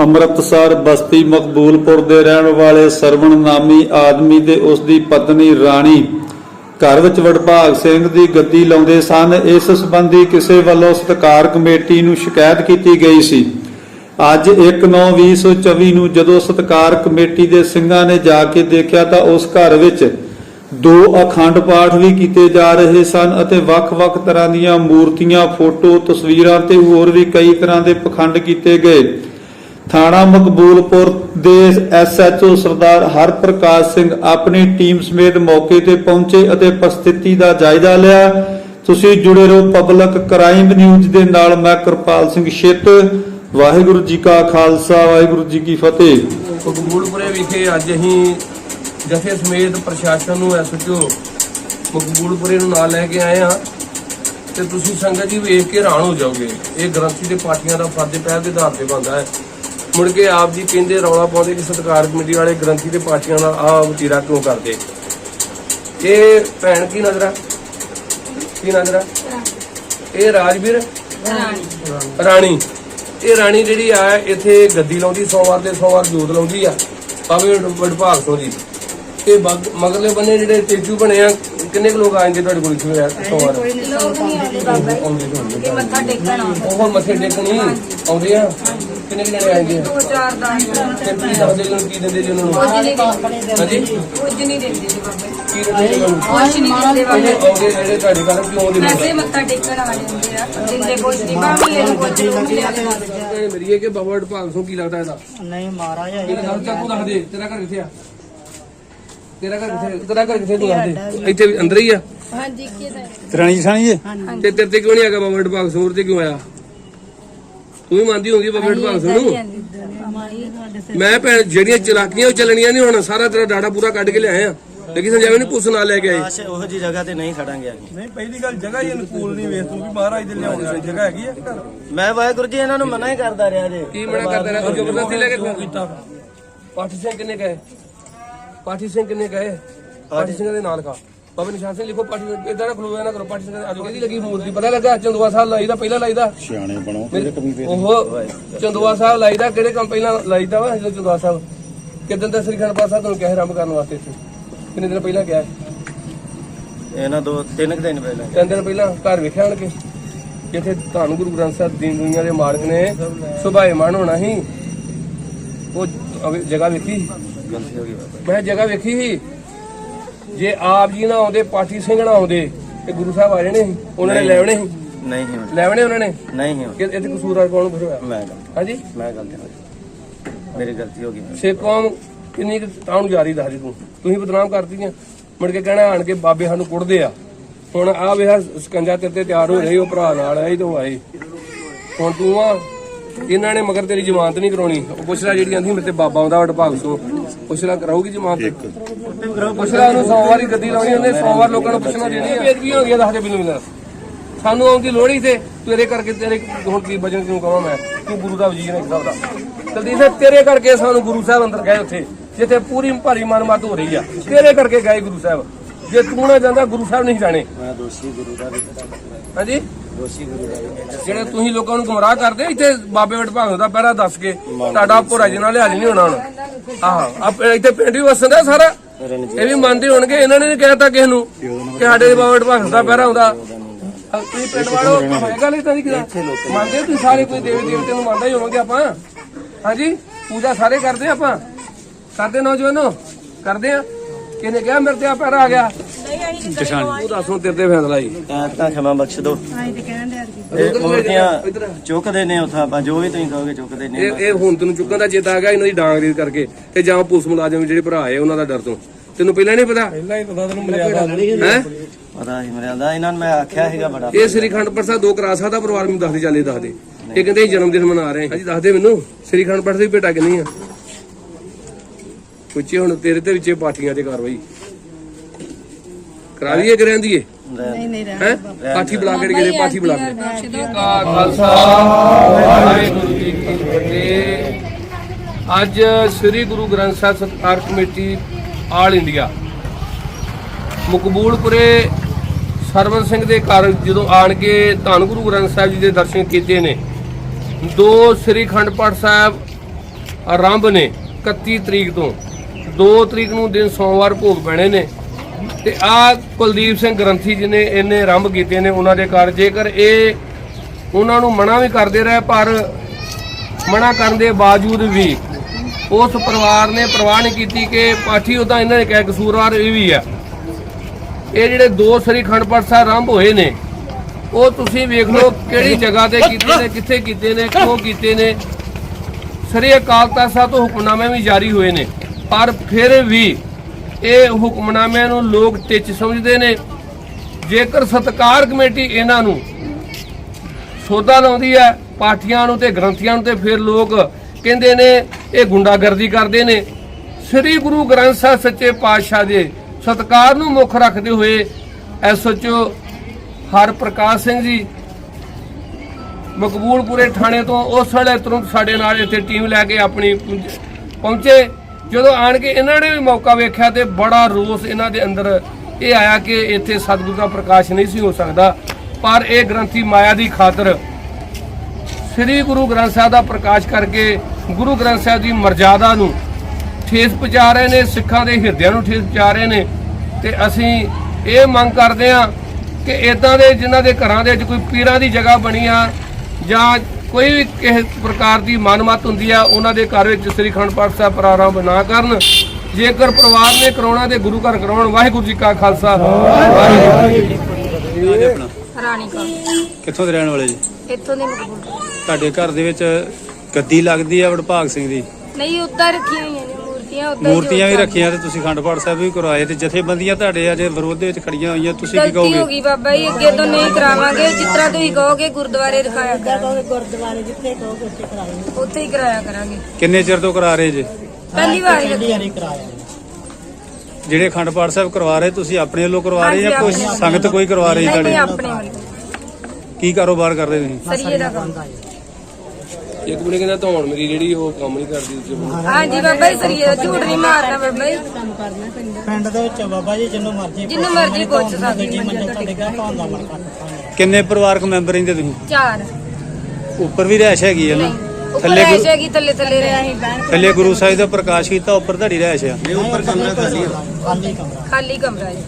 ਅੰਮ੍ਰਿਤਸਰ ਬਸਤੀ ਮਕਬੂਲਪੁਰ ਦੇ ਰਹਿਣ ਵਾਲੇ ਸਰਵਣ ਨਾਮੀ ਆਦਮੀ ਤੇ ਉਸ ਦੀ ਪਤਨੀ ਰਾਣੀ ਘਰ ਵਿੱਚ ਵਡਭਾਗ ਸਿੰਘ ਦੀ ਗੱਦੀ ਲਾਉਂਦੇ ਸਨ। ਇਸ ਸੰਬੰਧੀ ਕਿਸੇ ਵੱਲੋਂ ਸਤਕਾਰ ਕਮੇਟੀ ਨੂੰ ਸ਼ਿਕਾਇਤ ਕੀਤੀ ਗਈ ਸੀ। ਅੱਜ 1/9/2024 ਨੂੰ ਜਦੋਂ ਸਤਕਾਰ ਕਮੇਟੀ ਦੇ ਸਿੰਘਾਂ ਨੇ ਜਾ ਕੇ ਦੇਖਿਆ ਤਾਂ ਉਸ ਘਰ ਵਿੱਚ ਦੋ ਅਖੰਡ ਪਾਠ ਵੀ ਕੀਤੇ ਜਾ ਰਹੇ ਸਨ ਅਤੇ ਵੱਖ-ਵੱਖ ਤਰ੍ਹਾਂ ਦੀਆਂ ਮੂਰਤੀਆਂ, ਫੋਟੋ, ਤਸਵੀਰਾਂ ਤੇ ਹੋਰ ਵੀ ਕਈ ਤਰ੍ਹਾਂ ਦੇ ਪਖੰਡ ਕੀਤੇ ਗਏ। ਥਾਣਾ ਮਕਬੂਲਪੁਰ ਦੇ ਐਸਐਚਓ ਸਰਦਾਰ ਹਰਪ੍ਰਕਾਸ਼ ਸਿੰਘ ਆਪਣੀ ਟੀਮ ਸਮੇਤ ਮੌਕੇ ਤੇ ਪਹੁੰਚੇ ਅਤੇ ਪਰਿਸਥਿਤੀ ਦਾ ਜਾਇਜ਼ਾ ਲਿਆ। ਤੁਸੀਂ ਜੁੜੇ ਰਹੋ ਪਬਲਿਕ ਕ੍ਰਾਈਮ ਨਿਊਜ਼ ਦੇ ਨਾਲ, ਮੈਂ ਕਿਰਪਾਲ ਸਿੰਘ ਛਿੱਤ। ਵਾਹਿਗੁਰੂ ਜੀ ਕਾ ਖਾਲਸਾ, ਵਾਹਿਗੁਰੂ ਜੀ ਕੀ ਫਤਿਹ। ਮਕਬੂਲਪੁਰੇ ਵਿਖੇ ਅੱਜ ਅਸੀਂ ਜਥੇ ਸਮੇਤ ਪ੍ਰਸ਼ਾਸਨ ਨੂੰ ਐਸਓਚਓ ਮਕਬੂਲਪੁਰੇ ਨੂੰ ਨਾਲ ਲੈ ਕੇ ਆਏ ਆ ਤੇ ਤੁਸੀਂ ਸੰਗਤ ਜੀ ਵੇਖ ਕੇ ਹੈਰਾਨ ਹੋ ਜਾਓਗੇ। ਇਹ ਗ੍ਰੰਥੀ ਦੇ ਪਾਰਟੀਆਂ ਦਾ ਫਰਜ਼ ਪਹਿਲ ਦੇ ਆਧਾਰ ਤੇ ਬਣਦਾ ਹੈ। ਮੁੜ ਕੇ ਆਪ ਜੀ ਕਹਿੰਦੇ ਰੌਲਾ ਪਾਉਂਦੇ ਕਿ ਸਤਕਾਰ ਕਮੇਟੀ ਵਾਲੇ ਗ੍ਰੰਥੀ ਦੇ ਪਾਠੀਆਂ ਨਾਲ ਆਹ ਵਤੀਰਾ ਕਿਉਂ ਕਰਦੇ? ਇਹ ਭੈਣ ਕੀ ਨਜ਼ਰ ਆ? ਕੀ ਨਜ਼ਰ ਆ? ਇਹ ਰਾਜਵੀਰ? ਰਾਣੀ। ਇਹ ਰਾਣੀ ਜਿਹੜੀ ਆ ਇੱਥੇ ਗੱਦੀ ਲਾਉਂਦੀ ਸੋਮਵਾਰ ਦੇ ਸੋਮਵਾਰ ਜੋਤ ਲਾਉਂਦੀ ਆ ਭਾਵੇਂ ਵਡਭਾਗ ਤੋਂ ਜੀ। ਇਹ ਬਗ- ਮਗਰਲੇ ਬੰਨੇ ਜਿਹੜੇ ਤੇਜੂ ਬਣੇ ਆ ਕਿੰਨੇ ਕੁ ਲੋਕ ਆਏਗੇ ਤੁਹਾਡੇ ਕੋਲ ਇੱਥੇ ਸੋਮਵਾਰ? ਲੋਕ ਨਹੀਂ ਆਉਂਦੇ ਬਾਬਾ ਆਉਂਦੇ ਤਾਂ ਹੋਣਗੇ। ਕਿ ਮੱਥਾ ਟੇਕਣ ਆਉਂਦੇ। ਉਹ ਮੱਥੇ ਟੇਕਣੀ ਆਉਂਦੇ ਆ। ਕਿੰਨੇ ਕੁ ਜਣੇ ਆਏਗੇ? ਦੋ ਚਾਰ ਦਾ ਤੇ ਕੀ ਦੱਸਦੇ ਨੂੰ ਕੀ ਦਿੰਦੇ ਜੀ ਉਹਨਾਂ? ਨੂੰ ਕੁਝ ਨਹੀਂ ਦਿੰਦੇ। ਹਾਂਜੀ। ਕੁਝ ਨਹੀਂ ਦਿੰਦੇ ਜੀ ਬਾਬਾ ਕੀ ਦਿੰਦੇ ਜੀ ਉਹਨਾਂ? ਨੂੰ ਕੁਝ ਨਹੀਂ ਦਿੰਦੇ ਇਹਨੇ ਬਾਬਾ ਆਉਂਦੇ ਜਿਹੜੇ ਤੁਹਾਡੇ ਘਰ ਕਿਉਂ ਆਉਂਦੇ ਵੈਸੇ ਨੇ ਮੱਥਾ ਟੇਕਣ ਵਾਲੇ ਹੁੰਦੇ ਆ। ਦਿੰਦੇ ਕੁਝ ਨਹੀਂ ਬਾਬਾ ਇਹ ਕੁਝ ਨਹੀਂ ਮੇਰੀ ਇਹ ਕਿ ਬਾਬਾ ਵਡਭਾਗ ਸਿੰਘ ਕੀ ਲੱਗਦਾ ਇਹਦਾ? ਨਹੀਂ ਮਹਾਰਾਜ ਹੈ ਦੇ ਤੇਰਾ ਘਰ ਕਿੱਥੇ ਆ? ਤੇਰਾ ਘਰ ਕਿੱਥੇ ਤੇਰਾ ਘਰ ਕਿੱਥੇ ਤੂੰ? ਦੱਸ ਦੇ ਇੱਥੇ ਵੀ ਅੰਦਰ ਹੀ ਆ? ਹਾਂਜੀ ਕਿਹਦਾ ਰਾਣੀ ਸਾਣੀ ਜੀ? ਤੇ ਤੇਰੇ ਤੇ ਕਿਉਂ ਨਹੀਂ ਆਗਾ ਬਾਬਾ ਵਡਭਾਗ ਸਿੰਘ ਤੇ ਕਿਉਂ ਆਇਆ? ਤੂੰ ਵੀ ਮੰਨਦੀ ਹੋਗੀ ਬਾਬਾ ਵਡਭਾਗ ਸਿੰਘ ਨੂੰ? ਮੈਂ ਭੈਣ ਜਿਹੜੀਆਂ ਚਲਾਕੀਆਂ ਉਹ ਚੱਲਣੀਆਂ ਨਹੀਂ ਹੁਣ ਸਾਰਾ ਤੇਰਾ ਡਾਟਾ ਪੂਰਾ ਕੱਢ ਕੇ ਲਿਆਏ ਆ। ਲੇਕਿਨ ਸੰਜੈਵ ਨੇ ਪੁੱਛ ਨਾ ਲੈ ਕੇ ਆਏ ਆਸ਼ ਉਹੋ ਜੀ ਜਗ੍ਹਾ ਤੇ ਨਹੀਂ ਖੜਾਂਗੇ ਅਸੀਂ ਨਹੀਂ ਪਹਿਲੀ ਗੱਲ ਜਗ੍ਹਾ ਹੀ ਅਨੁਕੂਲ ਨਹੀਂ ਵੇਖ ਤੂੰ ਵੀ ਮਹਾਰਾਜ ਦੇ ਲਿਆਉਣ ਵਾਲੀ ਜਗ੍ਹਾ ਹੈਗੀ ਆ। ਮੈਂ ਵਾਹਿਗੁਰੂ ਜੀ ਇਹਨਾਂ ਨੂੰ ਮਨਾ ਹੀ ਕਰਦਾ ਰਿਹਾ ਜੇ। ਕੀ ਮਨਾ ਕਰਦਾ ਰਿਹਾ? ਜ਼ਬਰਦਸਤੀ ਲੈ ਕੇ ਕੀਤਾ। ਪਾਠੀ ਸਿੰਘ ਕਿੰਨੇ ਗਏ ਪਾਠੀ ਸਿੰਘ ਕਿੰਨੇ ਗਏ? ਪਾਠੀ ਸਿੰਘ ਦੇ ਨਾਲ ਕਾ। ਬਾਬਾ ਨਿਸ਼ਾਨ ਸਿੰਘ ਲਿਖੋ ਪਾਠੀ ਸਿੰਘ ਇਦਾਂ ਨਾ ਖਲੋਇਆ ਨਾ ਕਰੋ ਪਾਠੀ ਸਿੰਘ ਆਜੋ ਕਿਹਦੀ ਲੱਗੀ ਮੂਰਤੀ? ਪਤਾ ਲੱਗਾ ਚੰਦੂਆ ਸਾਹਿਬ ਲਾਈਦਾ ਪਹਿਲਾਂ ਲਾਈਦਾ ਸਿਆਣੇ ਬਣੋ ਉਹ ਚੰਦੂਆ ਸਾਹਿਬ ਲਾਈਦਾ ਕਿਹੜੇ ਕੰਮ ਪਹਿਲਾਂ ਲਾਈਦਾ ਵਾ ਜਦੋਂ ਚੰਦੂਆ ਸਾਹਿਬ? ਕਿਦਾਂ ਦਾ ਸ੍ਰੀ ਖੰਡ ਸਾਹਿਬ ਤੁਹਾਨੂੰ ਕਹਿ ਰੰਭ ਕਰਨ ਵਾਸਤੇ ਇੱਥੇ? ਕਿੰਨੇ ਦਿਨ ਪਹਿਲਾਂ ਕਿਹਾ ਇਹਨਾਂ ਦੋ ਤਿੰਨ ਦਿਨ ਪਹਿਲਾਂ। ਤਿੰਨ ਦਿਨ ਪਹਿਲਾਂ ਘਰ ਵੇਖਿਆ ਆਣ ਕੇ? ਜਿੱਥੇ ਤੁਹਾਨੂੰ ਗੁਰੂ ਗ੍ਰੰਥ ਸਾਹਿਬ ਦੀਨ ਦੁਨੀਆ ਦੇ ਮਾਰਗ ਨੇ ਸੁਭਾਏਮਾਨ ਹੋਣਾ ਸੀ। ਉਹ ਜਗ੍ਹਾ ਵੇਖੀ? ਹੋ ਮੈਂ ਜਗ੍ਹਾ ਵੇਖੀ ਸੀ। ਜੇ ਆਪ ਜੀ ਨਾ ਆਉਂਦੇ ਪਾਠੀ ਸਿੰਘ ਨਾ ਆਉਂਦੇ ਤੇ ਗੁਰੂ ਸਾਹਿਬ ਆ ਜਾਣੇ ਸੀ ਉਹਨਾਂ ਨੇ ਲੈਵਣੇ ਸੀ। ਨਹੀਂ ਹੀ। ਲੈਵਣੇ ਉਹਨਾਂ ਨੇ? ਨਹੀਂ ਹੀ। ਕਿ ਇਹਦੇ ਕਸੂਰਵਾਰ ਕੌਣ ਫਿਰ ਹੋਇਆ? ਮੈਂ ਗਲਤੀ ਹਾਂਜੀ? ਮੈਂ ਗਲਤੀ ਹੋ ਗਈ ਮੇਰੀ ਗਲਤੀ ਹੋ ਗਈ। ਸਿੱਖ ਕੌਮ ਕਿੰਨੀ ਕੁ ਤਾਣੂ ਜਾਰੀ ਦੱਸ ਤੂੰ। ਤੁਸੀਂ ਬਦਨਾਮ ਕਰਦੀਆਂ ਮੁੜ ਕੇ ਕਹਿਣਾ ਆਣ ਕੇ ਬਾਬੇ ਸਾਨੂੰ ਕੁੱਟਦੇ ਆ। ਹੁਣ ਆ ਵੇਹਾ ਸਕੰਜਾ ਤੇਰੇ ਤੇ ਤਿਆਰ ਹੋ ਰਹੀ ਉਹ ਭਰਾ ਨਾਲ ਆਏ ਤੋਂ ਆਏ। ਹੁਣ ਤੂੰ ਆ ਇਹਨਾਂ ਨੇ ਮਗਰ ਤੇਰੀ ਜ਼ਮਾਨਤ ਨਹੀਂ ਕਰਾਉਣੀ। ਉਹ ਪੁੱਛ ਲੈ ਜਿਹੜੀ ਆਂਦੀ ਮੇਰੇ ਤੇ ਬਾਬਾ ਆਉਂਦਾ ਵਡਭਾਗ ਤੋਂ। ਪੁੱਛ ਲੈ ਕਰਾਉਗੀ ਜ਼ਮਾਨਤ? ਪੁੱਛ ਲੈ ਉਹਨੂੰ ਸੋਮਵਾਰ ਹੀ ਗੱਦੀ ਲਾਉਣੀ ਉਹਨੇ ਸੋਮਵਾਰ ਲੋਕਾਂ ਨੂੰ ਪੁੱਛਣਾ ਦੇਣੀ ਹੈ ਬੇਦਬੀ ਹੋ ਗਈ ਦੱਸ ਦੇ ਬਿੰਦੂ ਬਿੰਦਰ ਸਾਨੂੰ ਆਉਂਦੀ ਲੋੜੀ ਤੇ ਤੇਰੇ ਕਰਕੇ ਤੇਰੇ ਹੁਣ ਕੀ ਵਜਨ ਕਿਉਂ ਕਹਾਂ ਮੈਂ? ਤੂੰ ਗੁਰੂ ਦਾ ਵਜੀਰ ਹੈ ਇੱਕ ਹਿਸਾਬ ਦਾ। ਜਲਦੀ ਸੇ ਤੇਰੇ ਕਰਕੇ ਸਾਨੂੰ ਗੁਰੂ ਸਾਹਿਬ ਅੰਦਰ ਗਏ ਉੱਥੇ ਜਿੱਥੇ ਪੂਰੀ ਭਾਰੀ ਮਨਮਤ ਹੋ ਰਹੀ ਆ। ਤੇਰੇ ਕਰਕੇ ਗਏ ਗੁਰੂ ਸਾਹਿਬ। ਜੇ ਤੂੰ ਨਾ ਜਾਂਦਾ ਗੁਰੂ ਸਾਹਿਬ ਨਹੀਂ ਜਾਣੇ। ਮੈਂ ਦੋਸ਼ੀ ਗੁਰੂ ਦਾ ਵੀ ਹਾਂਜੀ? ਦੋਸ਼ੀ ਗੁਰੂ ਦਾ ਵੀ ਜਿਹੜੇ ਤੁਸੀਂ ਲੋਕਾਂ ਨੂੰ ਗੁੰਮਰਾਹ ਕਰਦੇ ਇੱਥੇ ਬਾਬੇ ਵਡਭਾਗ ਦਾ ਪਹਿਰਾ ਦੱਸ ਕੇ ਤੁਹਾਡਾ ਭੋਰਾ ਜੀ ਨਾਲ ਲਿਹਾਜ਼ ਨਹੀਂ ਹੋਣਾ ਹੁਣ। ਆਹ ਆਪ ਇੱਥੇ ਪਿੰਡ ਵੀ ਵਸਦਾ ਸਾਰਾ। ਇਹ ਵੀ ਮੰਨਦੇ ਹੋਣਗੇ ਇਹਨਾਂ ਨੇ ਕਹਿਤਾ ਕਿਸ ਨੂੰ ਕਿ ਸਾਡੇ ਬਾਬਾ ਵਡਭਾਗ ਦਾ ਪਹਿਰਾ ਹੁੰਦਾ। ਤੁਸੀਂ ਪਿੰਡ ਵਾਲੋ ਹੋਏਗਾ ਨਹੀਂ ਤਾਂ ਨਹੀਂ ਕਿਦਾ ਮੰਨਦੇ ਹੋ ਤੁਸੀਂ ਸਾਰੇ ਕੋਈ ਦੇਵੀ ਦੇਵਤੇ ਨੂੰ ਮੰਨਦਾ ਹੀ ਹੋਵਾਂਗੇ ਆਪਾਂ? ਹਾਂਜੀ? ਪੂਜਾ ਸਾਰੇ ਕਰਦੇ ਆਪਾਂ? ਕਰਦੇ ਨੌਜਵਾਨੋ? ਕਰਦੇ ਆ? ਕਿਹਨੇ ਕਿਹਾ ਮੇਰੇ ਤੇ ਆ ਪਹਿਰਾ ਆ ਗਿਆ? ਤੂੰ ਦੱਸੋ ਤੇਰੇ ਤੇ ਫੈਸਲਾ ਜੀ। ਤਾਂ ਤਾਂ ਖਮਾ ਬਖਸ਼ ਦੋ ਇਹ ਮੂਰਤੀਆਂ ਚੁੱਕਦੇ ਨੇ ਉਥਾ ਆਪਾਂ ਜੋ ਵੀ ਤੁਸੀਂ ਕਹੋਗੇ ਚੁੱਕਦੇ ਨੇ। ਇਹ ਇਹ ਹੁਣ ਤੈਨੂੰ ਚੁੱਕਣ ਦਾ ਚੇਤਾ ਆ ਗਿਆ ਇਹਨਾਂ ਦੀ ਡਾਂਗ ਰੀਤ ਕਰਕੇ ਤੇ ਜਾਂ ਪੁਲਿਸ ਮੁਲਾਜ਼ਮ ਜਿਹੜੇ ਭਰਾ ਆਏ ਉਹਨਾਂ ਦਾ ਡਰ ਤੋਂ। ਤੈਨੂੰ ਪਹਿਲਾਂ ਨਹੀਂ ਪਤਾ? ਪਹਿਲਾਂ ਹੀ ਪਤਾ ਤੈਨੂੰ ਮਰਿਆਦਾ ਹੈ? ਪਤਾ ਸੀ ਮਰਿਆਦਾ। ਇਹਨਾਂ ਨੂੰ ਮੈਂ ਆਖਿਆ ਸੀਗਾ ਬੜਾ ਇਹ ਸ੍ਰੀ ਖੰਡ ਪ੍ਰਸਾਦ ਦੋ ਕਰਾ ਸਕਦਾ ਪਰਿਵਾਰ ਮੈਨੂੰ ਦੱਸਦੇ ਚੱਲੇ ਦੱਸਦੇ। ਇਹ ਕਹਿੰਦੇ ਜਨਮ ਦਿਨ ਮਨਾ ਰਹੇ ਹਾਂ। ਜੀ ਦੱਸਦੇ ਮੈਨੂੰ? ਸ੍ਰੀ ਖੰਡ ਪ੍ਰਸਾਦ ਦੀ ਭੇਟਾ ਕਿੰਨੀ ਆ? ਪੁੱਛੇ ਹੁਣ ਤੇਰੇ ਤੇ ਵਿੱਚੇ ਪਾਠੀਆਂ ਤੇ ਕਾਰਵਾਈ। ਕਰਾ ਲਈਏ ਕਿ ਰਹਿੰਦੀ ਏ ਨਹੀਂ ਨਹੀਂ ਹੈ? ਪਾਠੀ ਬੁਲਾ ਕੇ ਕਿਹੜੇ ਪਾਠੀ ਬੁਲਾ ਕੇ। ਕਾ ਖਾਲਸਾ ਵਾਹਿਗੁਰੂ ਜੀ ਕੀ ਫਤਿਹ। ਅੱਜ ਸ੍ਰੀ Guru Granth Sahib Satkar committee all India ਮਕਬੂਲਪੁਰੇ Sarwan Singh ਦੇ ਘਰ ਜਦੋਂ ਆਣ ਕੇ ਧੰਨ ਗੁਰੂ ਗ੍ਰੰਥ ਸਾਹਿਬ ਜੀ ਦੇ ਦਰਸ਼ਨ ਕੀਤੇ ਨੇ ਦੋ ਸ੍ਰੀ ਖੰਡ ਪਾਠ ਸਾਹਿਬ ਆਰੰਭ ਨੇ 31 ਤਰੀਕ ਤੋਂ। 2 ਤਰੀਕ ਨੂੰ ਦਿਨ ਸੋਮਵਾਰ ਭੋਗ ਪੈਣੇ ਨੇ। ਤੇ ਆ ਕੁਲਦੀਪ ਸਿੰਘ ਗ੍ਰੰਥੀ ਜੀ ਨੇ ਇਹਨੇ ਆਰੰਭ ਕੀਤੇ ਨੇ ਉਹਨਾਂ ਦੇ ਘਰ। ਜੇਕਰ ਇਹ ਉਹਨਾਂ ਨੂੰ ਮਨਾ ਵੀ ਕਰਦੇ ਰਹੇ, ਪਰ ਮਨਾ ਕਰਨ ਦੇ ਬਾਵਜੂਦ ਵੀ ਉਸ ਪਰਿਵਾਰ ਨੇ ਪ੍ਰਵਾਹ ਨਹੀਂ ਕੀਤੀ ਕਿ ਪਾਠੀ ਉਹਦਾ ਇਹਨਾਂ ਨੇ ਕਹਿ ਕਸੂਰਵਾਰ ਇਹ ਵੀ ਆ। ਇਹ ਜਿਹੜੇ ਦੋ ਸ੍ਰੀ ਖੰਡ ਪਾਠ ਸਾਹਿਬ ਆਰੰਭ ਹੋਏ ਨੇ, ਉਹ ਤੁਸੀਂ ਵੇਖ ਲਓ ਕਿਹੜੀ ਜਗ੍ਹਾ ਤੇ ਕੀਤੇ ਨੇ, ਕਿੱਥੇ ਕੀਤੇ ਨੇ, ਕਿਉਂ ਕੀਤੇ ਨੇ। ਸ੍ਰੀ ਅਕਾਲ ਤਖਤ ਸਾਹਿਬ ਤੋਂ ਹੁਕਮਨਾਮੇ ਵੀ ਜਾਰੀ ਹੋਏ ਨੇ, ਪਰ ਫਿਰ ਵੀ ਇਹ ਹੁਕਮਨਾਮਿਆਂ ਨੂੰ ਲੋਕ ਟਿੱਚ ਸਮਝਦੇ ਨੇ। ਜੇਕਰ ਸਤਕਾਰ ਕਮੇਟੀ ਇਹਨਾਂ ਨੂੰ ਸੋਧਾ ਲਾਉਂਦੀ ਹੈ, ਪਾਠੀਆਂ ਨੂੰ ਤੇ ਗ੍ਰੰਥੀਆਂ ਨੂੰ ਤੇ ਫਿਰ ਲੋਕ ਕਹਿੰਦੇ ਨੇ, ਇਹ ਗੁੰਡਾਗਰਦੀ ਕਰਦੇ ਨੇ। ਸ੍ਰੀ ਗੁਰੂ ਗ੍ਰੰਥ ਸਾਹਿਬ ਸੱਚੇ ਪਾਤਸ਼ਾਹ ਦੇ ਸਤਕਾਰ ਨੂੰ ਮੁੱਖ ਰੱਖਦੇ ਹੋਏ ਐਸਓਚਓ ਹਰ ਪ੍ਰਕਾਸ਼ ਸਿੰਘ ਜੀ ਮਕਬੂਲਪੁਰੇ ਥਾਣੇ ਤੋਂ ਉਸ ਵੇਲੇ ਤੁਰੰਤ ਸਾਡੇ ਨਾਲ ਇੱਥੇ ਟੀਮ ਲੈ ਕੇ ਆਪਣੀ ਪਹੁੰਚੇ। ਜਦੋਂ ਆਣ ਕੇ ਇਹਨਾਂ ਨੇ ਵੀ ਮੌਕਾ ਵੇਖਿਆ ਤੇ ਬੜਾ ਰੋਸ ਇਹਨਾਂ ਦੇ ਅੰਦਰ ਇਹ ਆਇਆ ਕਿ ਇੱਥੇ ਸਤਿਗੁਰੂ ਦਾ ਪ੍ਰਕਾਸ਼ ਨਹੀਂ ਸੀ ਹੋ ਸਕਦਾ। ਪਰ ਇਹ ਗ੍ਰੰਥੀ ਮਾਇਆ ਦੀ ਖਾਤਰ ਸ੍ਰੀ ਗੁਰੂ ਗ੍ਰੰਥ ਸਾਹਿਬ ਦਾ ਪ੍ਰਕਾਸ਼ ਕਰਕੇ ਗੁਰੂ ਗ੍ਰੰਥ ਸਾਹਿਬ ਦੀ ਮਰਜ਼ਾਦਾ ਨੂੰ ਠੇਸ ਪਹੁੰਚਾ ਰਹੇ ਨੇ, ਸਿੱਖਾਂ ਦੇ ਹਿਰਦਿਆਂ ਨੂੰ ਠੇਸ ਪਹੁੰਚਾ ਰਹੇ ਨੇ ਤੇ ਅਸੀਂ ਇਹ ਮੰਗ ਕਰਦੇ ਹਾਂ ਕਿ ਇਦਾਂ ਦੇ ਜਿਨ੍ਹਾਂ ਦੇ ਘਰਾਂ ਦੇ ਵਿੱਚ ਕੋਈ ਪੀਰਾਂ ਦੀ ਜਗ੍ਹਾ ਬਣੀ ਆ ਜਾਂ ਕੋਈ ਵੀ ਕਿਸੇ ਪ੍ਰਕਾਰ ਦੀ ਮਨਮਤ ਹੁੰਦੀ ਆ ਉਹਨਾਂ ਦੇ ਘਰ ਵਿੱਚ ਸ੍ਰੀ ਖੰਡ ਪਾਠ ਸਾਹਿਬ ਪ੍ਰਾਰੰਭ ਨਾ ਕਰਨ। ਜੇਕਰ ਪਰਿਵਾਰ ਨੇ ਕਰਾਉਣਾ ਤੇ ਗੁਰੂ ਘਰ ਕਰਾਉਣ ਵਾਹਿਗੁਰੂ ਜੀ ਕਾ ਖਾਲਸਾ। ਵਾਹਿਗੁਰੂ ਜੀ ਕੀ ਫਤਿਹ। ਆਪਣਾ ਰਾਣੀ ਕੌਰ। ਕਿੱਥੋਂ ਦੇ ਰਹਿਣ ਵਾਲੇ ਜੀ? ਇੱਥੋਂ ਦੇ ਮਕਬੂਲ। ਤੁਹਾਡੇ ਘਰ ਦੇ ਵਿੱਚ ਗੱਦੀ ਲੱਗਦੀ ਆ ਵਡਭਾਗ ਸਿੰਘ ਦੀ? ਨਹੀਂ ਉੱਦਾਂ ਰੱਖੀਆਂ ਹੋਈਆਂ ਨੇ। ਮੂਰਤੀਆਂ ਉੱਦਾਂ ਮੂਰਤੀਆਂ ਵੀ ਰੱਖੀਆਂ ਤੇ ਤੁਸੀਂ ਖੰਡ ਪਾਠ ਸਾਹਿਬ ਵੀ ਕਰਵਾਏ ਤੇ ਜਥੇਬੰਦੀਆਂ ਤੁਹਾਡੇ ਅਜੇ ਵਿਰੋਧ ਦੇ ਵਿੱਚ ਖੜੀਆਂ ਹੋਈਆਂ ਤੁਸੀਂ ਕੀ ਗਲਤੀ ਹੋ ਕਹੋਗੇ ਗਈ ਬਾਬਾ ਜੀ ਅੱਗੇ ਤੋਂ ਨਹੀਂ ਕਰਾਵਾਂਗੇ ਜਿਸ ਤਰ੍ਹਾਂ ਤੁਸੀਂ ਕਹੋਗੇ ਗੁਰਦੁਆਰੇ ਦਿਖਾਇਆ ਕਰਾਂਗੇ। ਗੁਰਦੁਆਰੇ ਜਿੱਥੇ ਕਹੋਗੇ ਉੱਥੇ ਕਰਾਇਆ। ਉੱਥੇ ਹੀ ਕਰਾਇਆ ਕਰਾਂਗੇ। ਕਿੰਨੇ ਚਿਰ ਤੋਂ ਕਰਾ ਰਹੇ ਜੇ? ਪਹਿਲੀ ਵਾਰ ਹੀ ਪਹਿਲੀ ਲੱਗੀ ਵਾਰੀ ਕਰਾਇਆ। ਜਿਹੜੇ ਖੰਡ ਪਾਠ ਸਾਹਿਬ ਕਰਵਾ ਰਹੇ ਤੁਸੀਂ ਆਪਣੇ ਵੱਲੋਂ ਕਰਵਾ ਰਹੇ ਜਾਂ ਹਾਂਜੀ, ਕੋਈ ਆਪਣੇ ਸੰਗਤ ਕੋਈ ਕਰਵਾ ਰਹੀ ਨਹੀਂ ਨਹੀਂ ਤੁਹਾਡੇ? ਆਪਣੇ ਵੱਲੋਂ। ਕੀ ਕਾਰੋਬਾਰ ਕਰਦੇ ਤੁਸੀਂ? ਸਰੀਏ ਦਾ ਕੰਮ। ਇੱਕ ਬਣੇ ਕਹਿੰਦਾ ਧੌਣ ਮੇਰੀ ਜਿਹੜੀ ਉਹ ਕੰਮ ਨਹੀਂ ਕਰਦੀ ਉੱਚ ਹਾਂਜੀ ਬਾਬਾ ਜੀ ਸਰੀਏ ਝੂਠ ਨਹੀਂ ਮਾਰਨਾ ਬਾਬਾ ਜੀ। ਕੰਮ ਕਰਨਾ ਪੈਂਦਾ ਪਿੰਡ ਦੇ ਵਿੱਚ ਬਾਬਾ ਜੀ ਜਿੰਨੂੰ ਮਰਜ਼ੀ ਜਿੰਨੂੰ ਮਰਜ਼ੀ ਪੁੱਛ ਸਕਦੇ। ਜੀ ਮੰਜੇ ਤੁਹਾਡੇ ਘਰ ਪਾਉਣ ਦਾ ਕਰਦਾ ਕਿੰਨੇ ਪਰਿਵਾਰਕ ਮੈਂਬਰ ਰਹਿੰਦੇ ਤੁਸੀਂ? ਚਾਰ। ਉੱਪਰ ਵੀ ਰਹਿਸ਼ ਹੈਗੀ ਹੈ ਨਾ? ਉੱਪਰ ਥੱਲੇ ਗੁਰੂ- ਐਸ਼ ਹੈਗੀ ਥੱਲੇ ਥੱਲੇ ਰਿਹਾ। ਸੀ ਥੱਲੇ ਗੁਰੂ ਸਾਹਿਬ ਦਾ ਪ੍ਰਕਾਸ਼ ਕੀਤਾ ਉੱਪਰ ਤੁਹਾਡੀ ਰਹਿਸ਼ ਆ। ਖਾਲੀ ਕਮਰਾ। ਖਾਲੀ ਕਮਰਾ ਜੀ।